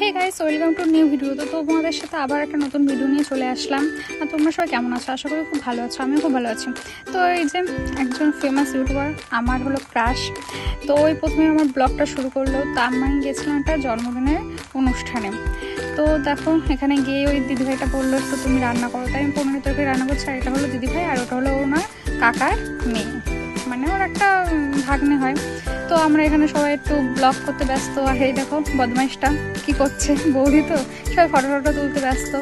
Hey guys welcome to new video তো তোমাদের সাথে আবার একটা নতুন ভিডিও নিয়ে চলে আসলাম। আর তোমরা সবাই কেমন আছো? আশা করি খুব ভালো আছো, আমিও খুব ভালো আছি। তো এই যে একজন ফেমাস ইউটিউবার আমার হলো ক্রাশ। তো ওই প্রথমে আমার ব্লগটা শুরু করল। তো আমি গেছিলাম একটা জন্মদিনের অনুষ্ঠানে। তো দেখো, এখানে গিয়ে ওই দিদিভাইটা বলল, তো তুমি রান্না করো। তাই আমি পনেরো তরকারি রান্না করছি, আর এটা হলো দিদিভাই, আর ওটা হলো ওনার কাকার মেয়ে। মানে ওর একটা ভাগ্নে হয়। তো আমরা এখানে সবাই একটু ব্লগ করতে ব্যস্ত। আর এই দেখো, বদমাইশটা কি করছে? বৌদি তো সবাই ফটো ফটো তুলতে ব্যস্ত।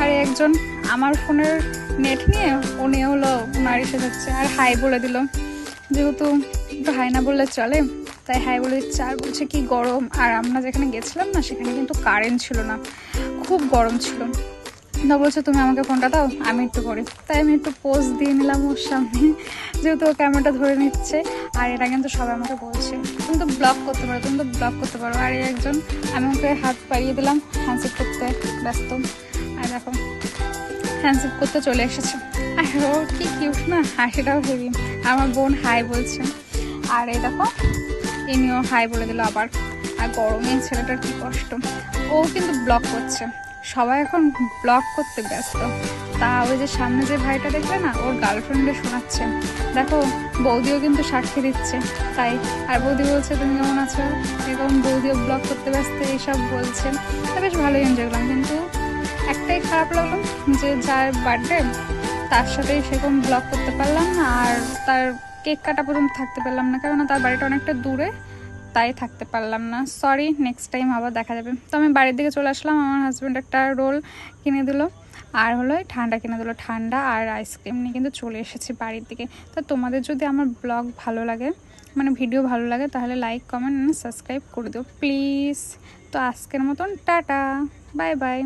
আর একজন আমার ফোনের নেট নিয়ে উনি হলো ওনার এসে যাচ্ছে আর হাই বলে দিল। যেহেতু একটু হাই না বললে চলে, তাই হাই বলে দিচ্ছে। আর বলছে কি গরম। আর আমরা যেখানে গেছিলাম না, সেখানে কিন্তু কারেন্ট ছিল না। খুব গরম ছিল। না বলছে তুমি আমাকে ফোনটা দাও, আমি একটু করি তাই আমি একটু পোজ দিয়ে নিলাম ওর সামনে, যেহেতু ও ক্যামেরাটা ধরে নিচ্ছে, আর এটা কিন্তু সবাই আমাকে বলছে। তুমি তো ব্লগ করতে পারো, তুমি তো ব্লগ করতে পারো। আর একজন, আমি ওকে হাত পাড়িয়ে দিলাম হ্যান্ডশেক করতে ব্যস্ত। আর দেখো হ্যান্ডশেক করতে চলে এসেছে। আর ও কি কিউট না, হাসিটাও হেভি আমার বোন হাই বলছে। আর এই দেখো, ইনিও হাই বলে দিল আবার। আর গরমে ছেলেটার কি কষ্ট। ও কিন্তু ব্লগ করছে। সবাই এখন ব্লগ করতে ব্যস্ত। তা ওই যে সামনে যে ভাইটা দেখবে না, ওর গার্লফ্রেন্ডে শোনাচ্ছে। দেখো, বৌদিও কিন্তু সাক্ষী দিচ্ছে। তাই, আর বৌদি বলছে, তুমি কেমন আছো? এরকম বৌদিও ব্লগ করতে ব্যস্ত, এইসব বলছে। তা বেশ ভালোই এনজয় করলাম। কিন্তু একটাই খারাপ লাগল যে যার বার্থডে তার সাথেই সেরকম ব্লগ করতে পারলাম না, আর তার কেক কাটা পর্যন্ত থাকতে পারলাম না। কেননা তার বাড়িটা অনেকটা দূরে। তাই থাকতে পারলাম না। সরি নেক্সট টাইম আবার দেখা যাবে। তো আমি বাড়ির দিকে চলে আসলাম, আমার হাজব্যান্ড একটা রোল কিনে দিলো। আর হলো ঠান্ডা কিনে দিলো, ঠান্ডা আর আইসক্রিম নিয়ে কিন্তু চলে এসেছি বাড়ির দিকে। তো তোমাদের যদি আমার ব্লগ ভালো লাগে মানে ভিডিও ভালো লাগে, তাহলে লাইক কমেন্ট সাবস্ক্রাইব করে দিও প্লিজ তো আজকের মতন, টাটা। Bye bye